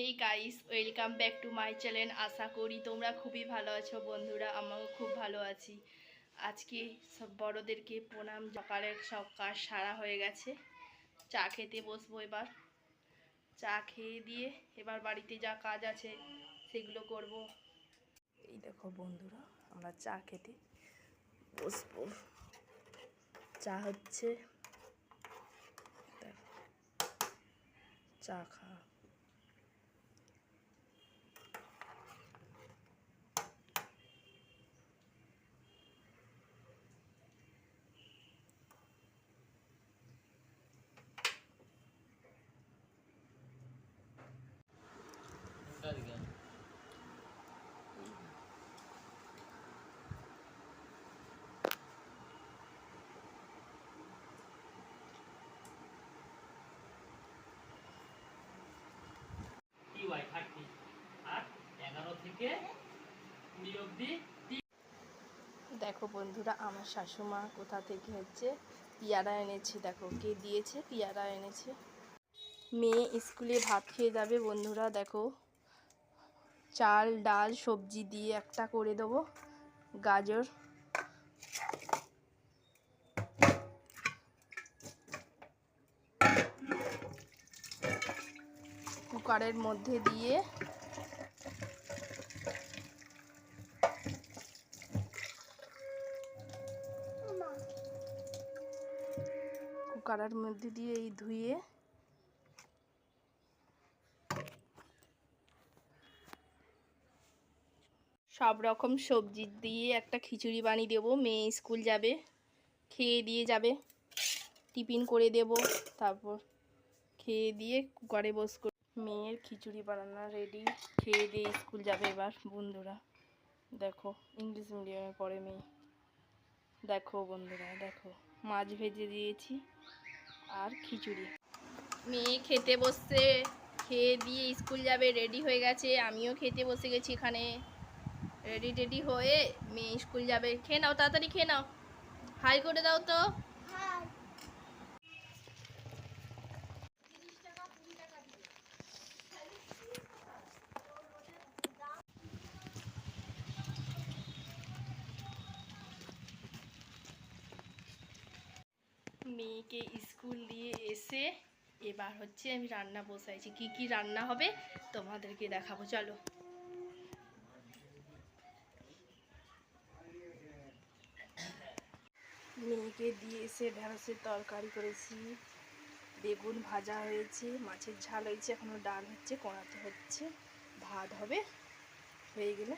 Hey guys welcome back to my channel আশা করি তোমরা খুবই ভালো আছো বন্ধুরা আমরাও খুব ভালো আছি। আজকে সব বড়োদেরকে প্রণাম। সকালের সব কাজ সারা হয়ে গেছে। চা খেতে বসবো এবার। চা খেয়ে দিয়ে এবার বাড়িতে যা কাজ আছে সেগুলো করব। এই দেখো বন্ধুরা, আমরা চা খেতে বসবো। চা হচ্ছে চা খা। দেখো বন্ধুরা, আমার শাশুমা কোথা থেকে হচ্ছে? পিয়ারা এনেছে, দেখো কে দিয়েছে? পিয়ারা এনেছে। মেয়ে স্কুলে ভাত খেয়ে যাবে বন্ধুরা, দেখো। চাল, ডাল, সবজি দিয়ে একটা করে দেবো। গাজর। কুকারের মধ্যে দিয়ে কুকারের মধ্যে দিয়ে এই ধুয়ে সব রকম সবজি দিয়ে একটা খিচুড়ি বানিয়ে দেবো। মেয়ে স্কুল যাবে, খেয়ে দিয়ে যাবে, টিফিন করে দেব, তারপর খেয়ে দিয়ে কুকারে বস করে মেয়ের খিচুড়ি বানানো রেডি খেয়ে দিয়ে স্কুল যাবে এবার বন্ধুরা। দেখো, ইংলিশ মিডিয়ামে পড়ে মেয়ে। দেখো বন্ধুরা, দেখো, মাছ ভেজে দিয়েছি। আর খিচুড়ি। মেয়ে খেতে বসছে, খেয়ে দিয়ে স্কুল যাবে রেডি হয়ে গেছে। আমিও খেতে বসে গেছি এখানে। রেডি টেডি হয়ে মেয়ে স্কুল যাবে। খেয়ে নাও, তাড়াতাড়ি খেয়ে নাও। হাই করে দাও তো। মেয়েকে স্কুল দিয়ে এসে এবার হচ্ছে আমি রান্না বসাইছি। কি কি রান্না হবে তোমাদেরকে দেখাবো, চলো। মেয়েকে দিয়ে এসে ঢেঁড়সের তরকারি করেছি। বেগুন ভাজা হয়েছে, মাছের ঝাল হয়েছে, এখনও ডাল হচ্ছে, কড়াতে হচ্ছে। ভাত হবে, হয়ে গেলে